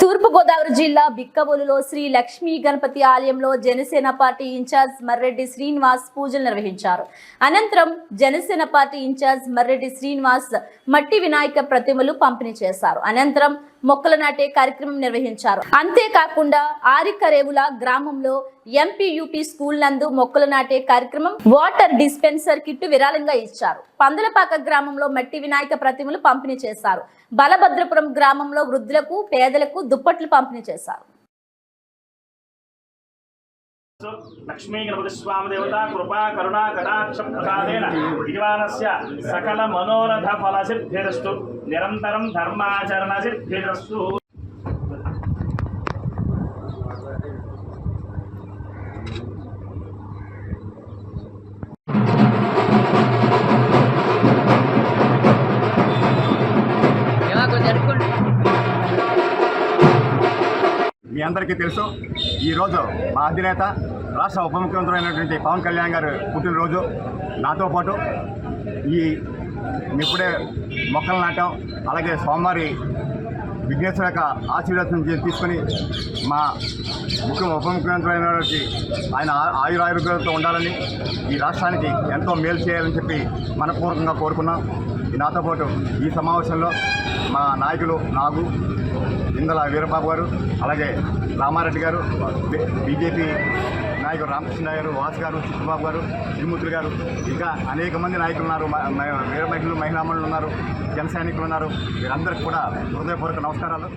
తూర్పుగోదావరి జిల్లా బిక్కబోలులో శ్రీ లక్ష్మీ గణపతి ఆలయంలో Janasena party incharge Marreddy Srinivas పూజలు నిర్వహించారు. అనంతరం జనసేన పార్టీ ఇన్ఛార్జ్ మర్రెడ్డి శ్రీనివాస్ మట్టి వినాయక ప్రతిమలు పంపిణీ చేశారు. అనంతరం మొక్కలు నాటే కార్యక్రమం నిర్వహించారు. అంతేకాకుండా ఆరికరేవుల గ్రామంలో ఎంపీయూపీ స్కూల్ నందు మొక్కలు నాటే కార్యక్రమం వాటర్ డిస్పెన్సర్ కిట్టు విరాళంగా ఇచ్చారు. పందులపాక గ్రామంలో మట్టి వినాయక ప్రతిమలు పంపిణీ చేశారు. బలభద్రపురం గ్రామంలో వృద్ధులకు పేదలకు దుప్పట్లు పంపిణీ చేశారు. లక్ష్మీ గణపతి స్వామి దేవత కృపా కరుణా కటాక్ష ప్రసాదేన యజమానస్య సకల మనోరథ ఫల సిద్ధిరస్తు నిరంతరం ధర్మాచరణ సిద్ధిరస్తు మీ అందరికీ తెలుసు ఈరోజు మా అధినేత రాష్ట్ర ఉప ముఖ్యమంత్రి అయినటువంటి పవన్ కళ్యాణ్ గారు పుట్టినరోజు. నాతో పాటు ఈ ఇప్పుడే మొక్కలు నాటాం అలాగే సోమవారి విఘ్నేశ్వర యొక్క ఆశీర్వాదం తీసుకొని మా ముఖ్య ఉప ముఖ్యమంత్రి అయినటువంటి ఆయన ఆయురారోగ్యాలతో ఆయుర ఉండాలని ఈ రాష్ట్రానికి ఎంతో మేలు చేయాలని చెప్పి మనపూర్వకంగా కోరుకున్నాం. ఈ నాతో పాటు ఈ సమావేశంలో మా నాయకులు నాగు ఇందల వీరబాబు గారు అలాగే రామారెడ్డి గారు బీజేపీ నాయకుడు రామకృష్ణ గారు వాస్ గారు చిట్టుబాబు గారు తిరుమూర్తులు గారు ఇంకా అనేక మంది నాయకులు ఉన్నారు మ- వీర మహిళలు మహిళామణులు ఉన్నారు జన సైనికులు ఉన్నారు వీరందరికీ కూడా హృదయపూర్వక నమస్కారాలు.